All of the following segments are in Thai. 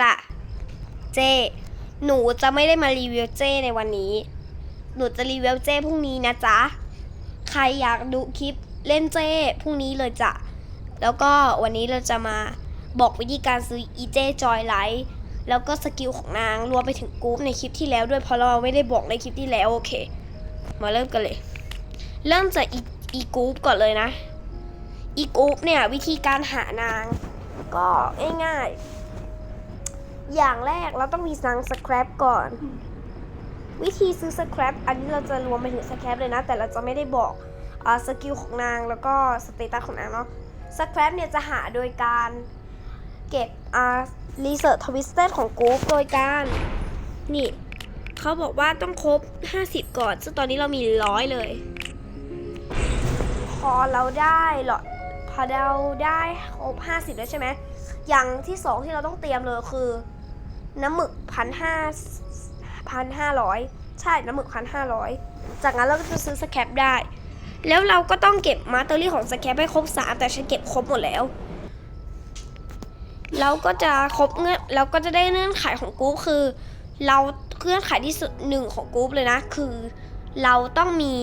ล่ะเจ หนูจะไม่ได้มารีวิวเจในวันนี้ หนูจะรีวิวเจพรุ่งนี้นะจ๊ะ ใครอยากดูคลิปเล่นเจพรุ่งนี้เลยจ้ะ แล้วก็วันนี้เราจะมาบอกวิธีการซื้ออีเจจอยไลท์แล้วก็สกิลของนางรวมไปถึงกรุ๊ปในคลิปที่แล้วด้วยเพราะเราไม่ได้บอกในคลิปที่แล้วโอเค มาเริ่มกันเลย เริ่มจากอีอีกรุ๊ปก่อนเลยนะ อีกรุ๊ปเนี่ยวิธีการหานาง ก็ง่ายๆ อย่างแรกเราต้องมีซังสครับก่อน วิธีซื้อสครับอันนี้เราจะรวมไปถึงสครับเลยนะ แต่เราจะไม่ได้บอกอาสกิลของนางแล้วก็สเตตัสของนางเนาะสครับเนี่ยจะหาโดยการเก็บอ่ารีเสิร์ชทวิสเตอร์ของกรุ๊ปโดยการนี่เขาบอกว่าต้องครบ 50 ก่อน ซึ่งตอนนี้เรามีร้อยเลย พอเราได้หรอพอเราได้ครบ 50 แล้วใช่ไหมอย่างที่สองที่เราต้องเตรียมเลยคือ น้ำหมึกพันห้าพันห้าร้อยใช่น้ำหมึกพันห้าร้อยจากนั้นเราก็จะซื้อสแคปได้ แล้วเราก็ต้องเก็บมาสเตอรี่ของสแคปให้ครบสามแต่ฉันเก็บครบหมดแล้วเราก็จะครบเงื่อนเราก็จะได้เงื่อนไขของกรุ๊ปคือ เราเงื่อนไขที่สุดหนึ่งของกรุ๊ปเลยนะ คือ เราต้องมี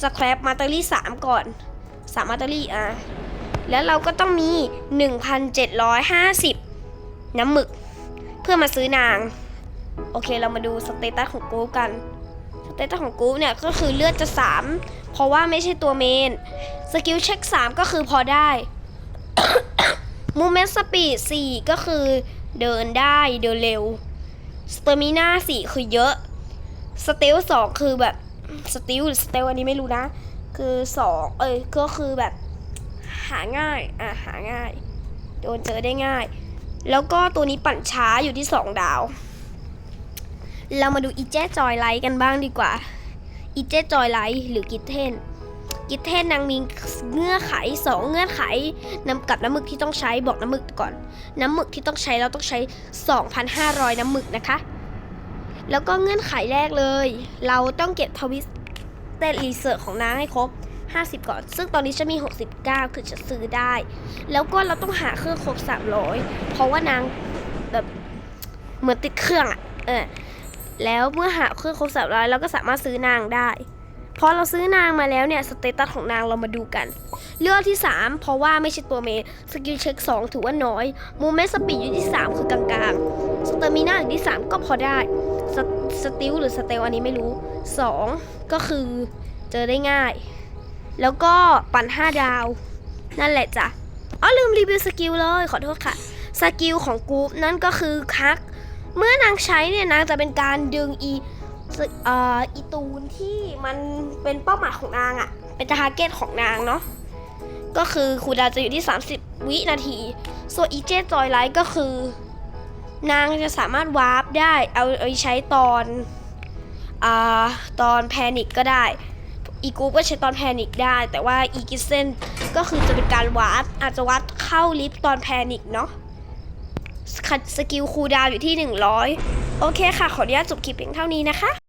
สแครปมาสเตอรี่สามก่อนสามมาสเตอรี่อะแล้วเราก็ต้องมี 1,750 น้ำหมึก พื่อมาซื้อนาง โอเคเรามาดูสเตตัสของกรุ๊ปกันสเตตัสของกรุ๊ปเนี่ยก็คือเลือดจะ 3 เพราะว่าไม่ใช่ตัวเมนสกิลเช็ค 3 ก็คือพอได้มูเมนต์สปีด4ก็คือเดินได้เดินเร็วสเตอร์มิน่า4คือเยอะสเตล2คือแบบสติลหรือสเตลอันนี้ไม่รู้นะ คือ2เอ้ยก็คือแบบ หาง่าย อะ หาง่าย โดนเจอได้ง่าย แล้วก็ตัวนี้ปั่นช้าอยู่ที่ 2 ดาว เรามาดูอีเจจอยไลท์กันบ้างดีกว่า อีเจจอยไลท์หรือกิทเทน กิทเทนนางมีเงื่อนไข 2 เงื่อนไขนำกับน้ำหมึกที่ต้องใช้บอกน้ำหมึกก่อน น้ำหมึกที่ต้องใช้เราต้องใช้ 2,500 น้ำหมึกนะคะ แล้วก็เงื่อนไขแรกเลย เราต้องเก็บทวิสเต็ดรีเสิร์ชของนางให้ครบ 50 ก่อน ซึ่งตอนนี้จะมี 69 คือจะซื้อได้ แล้วก็เราต้องหาเครื่องครบ 300 เพราะว่านางแบบเหมือนติดเครื่องอะเออแล้วเมื่อหาเครื่องครบ 300 เราก็สามารถซื้อนางได้พอเราซื้อนางมาแล้วเนี่ยสเตตัสของนางเรามาดูกัน เลือกที่ 3 เพราะว่าไม่ใช่ตัวเมนสกิลเช็ค 2 ถือว่าน้อยมูเมนสปีดอยู่ที่ 3 คือกลางๆสเตอร์มิน่าอยู่ที่ 3 ก็พอได้สสติลหรือสเตลอันนี้ไม่รู้ 2 ก็คือเจอได้ง่าย แล้วก็ปั่น 5 ดาว นั่นแหละจ้ะอ๋อลืมรีวิวสกิลเลยขอโทษค่ะ สกิลของกรุ๊ปนั่นก็คือคัก เมื่อนางใช้เนี่ยนางจะเป็นการดึงอีเอ่ออีตูนที่มันเป็นเป้าหมายของนางอะเป็นทาร์เก็ตของนางเนาะก็คือคูดาวจะอยู่ที่ 30 วินาที ส่วนอีเจจอยไลท์ก็คือ นางจะสามารถวาร์ปได้เอาเอาไปใช้ตอนอ่าตอนแพนิคก็ได้ อีกูก็ใช้ตอนแพนิคได้ แต่ว่าอีกิเซนก็คือจะเป็นการวาร์ปอาจจะวาร์ปเข้าลิฟต์ตอนแพนิคเนาะสกิลคูลดาวอยู่ที่ 100 โอเคค่ะ ขออนุญาตจบคลิปเพียงเท่านี้นะคะ